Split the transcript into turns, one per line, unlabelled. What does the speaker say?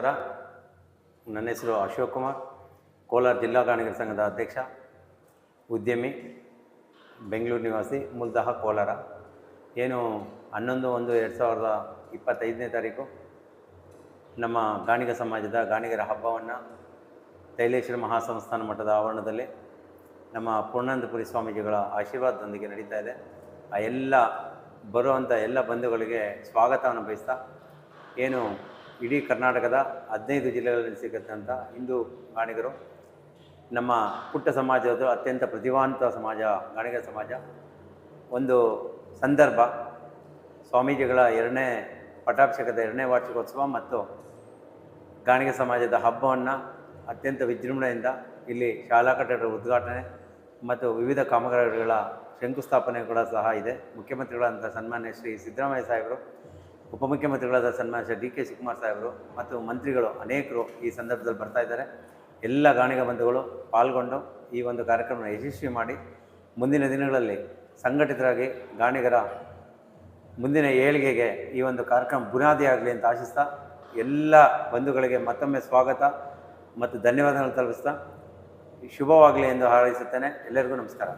ನಮಸ್ಕಾರ. ನನ್ನ ಹೆಸರು ಅಶೋಕ್ ಕುಮಾರ್. ಕೋಲಾರ ಜಿಲ್ಲಾ ಗಾಣಿಗರ ಸಂಘದ ಅಧ್ಯಕ್ಷ, ಉದ್ಯಮಿ, ಬೆಂಗಳೂರು ನಿವಾಸಿ ಮೂಲತಃ ಕೋಲಾರ. ಏನು ಹನ್ನೊಂದು ಒಂದು ಎರಡು ಸಾವಿರದ ಇಪ್ಪತ್ತೈದನೇ ತಾರೀಕು ನಮ್ಮ ಗಾಣಿಗ ಸಮಾಜದ ಗಾಣಿಗರ ಹಬ್ಬವನ್ನು ತೈಲೇಶ್ವರ ಮಹಾಸಂಸ್ಥಾನ ಮಠದ ಆವರಣದಲ್ಲಿ ನಮ್ಮ ಪೂರ್ಣಾನಂದಪುರಿ ಸ್ವಾಮೀಜಿಗಳ ಆಶೀರ್ವಾದದೊಂದಿಗೆ ನಡೀತಾ ಇದೆ. ಆ ಎಲ್ಲ ಬರುವಂಥ ಎಲ್ಲ ಬಂಧುಗಳಿಗೆ ಸ್ವಾಗತವನ್ನು ಬಯಸ್ತಾ ಏನು ಇಡೀ ಕರ್ನಾಟಕದ ಹದಿನೈದು ಜಿಲ್ಲೆಗಳಲ್ಲಿ ಸಿಗತಕ್ಕಂಥ ಹಿಂದೂ ಗಾಣಿಗರು. ನಮ್ಮ ಪುಟ್ಟ ಸಮಾಜದ ಅತ್ಯಂತ ಪ್ರತಿಭಾವಂತ ಸಮಾಜ ಗಾಣಿಗರ ಸಮಾಜ. ಒಂದು ಸಂದರ್ಭ, ಸ್ವಾಮೀಜಿಗಳ ಎರಡನೇ ಪಟ್ಟಾಭಿಷೇಕದ ಎರಡನೇ ವಾರ್ಷಿಕೋತ್ಸವ ಮತ್ತು ಗಾಣಿಗ ಸಮಾಜದ ಹಬ್ಬವನ್ನು ಅತ್ಯಂತ ವಿಜೃಂಭಣೆಯಿಂದ ಇಲ್ಲಿ ಶಾಲಾ ಕಟ್ಟಡಗಳ ಉದ್ಘಾಟನೆ ಮತ್ತು ವಿವಿಧ ಕಾಮಗಾರಿಗಳ ಶಂಕುಸ್ಥಾಪನೆ ಕೂಡ ಸಹ ಇದೆ. ಮುಖ್ಯಮಂತ್ರಿಗಳಾದಂಥ ಸನ್ಮಾನ್ಯ ಶ್ರೀ ಸಿದ್ದರಾಮಯ್ಯ ಸಾಹೇಬರು ಉಪಮುಖ್ಯಮಂತ್ರಿಗಳಾದ ಸನ್ಮಾನ್ಯ ಡಿ ಕೆ ಶಿವಕುಮಾರ್ ಸಾಹೇಬರು ಮತ್ತು ಮಂತ್ರಿಗಳು ಅನೇಕರು ಈ ಸಂದರ್ಭದಲ್ಲಿ ಬರ್ತಾ ಇದ್ದಾರೆ. ಎಲ್ಲ ಗಾಣಿಗ ಬಂಧುಗಳು ಪಾಲ್ಗೊಂಡು ಈ ಒಂದು ಕಾರ್ಯಕ್ರಮ ಯಶಸ್ವಿ ಮಾಡಿ ಮುಂದಿನ ದಿನಗಳಲ್ಲಿ ಸಂಘಟಿತರಾಗಿ ಗಾಣಿಗರ ಮುಂದಿನ ಏಳಿಗೆಗೆ ಈ ಒಂದು ಕಾರ್ಯಕ್ರಮ ಬುನಾದಿ ಆಗಲಿ ಅಂತ ಆಶಿಸ್ತಾ ಎಲ್ಲ ಬಂಧುಗಳಿಗೆ ಮತ್ತೊಮ್ಮೆ ಸ್ವಾಗತ ಮತ್ತು ಧನ್ಯವಾದಗಳನ್ನು ತಲುಪಿಸ್ತಾ ಶುಭವಾಗಲಿ ಎಂದು ಹಾರೈಸುತ್ತೇನೆ. ಎಲ್ಲರಿಗೂ ನಮಸ್ಕಾರ.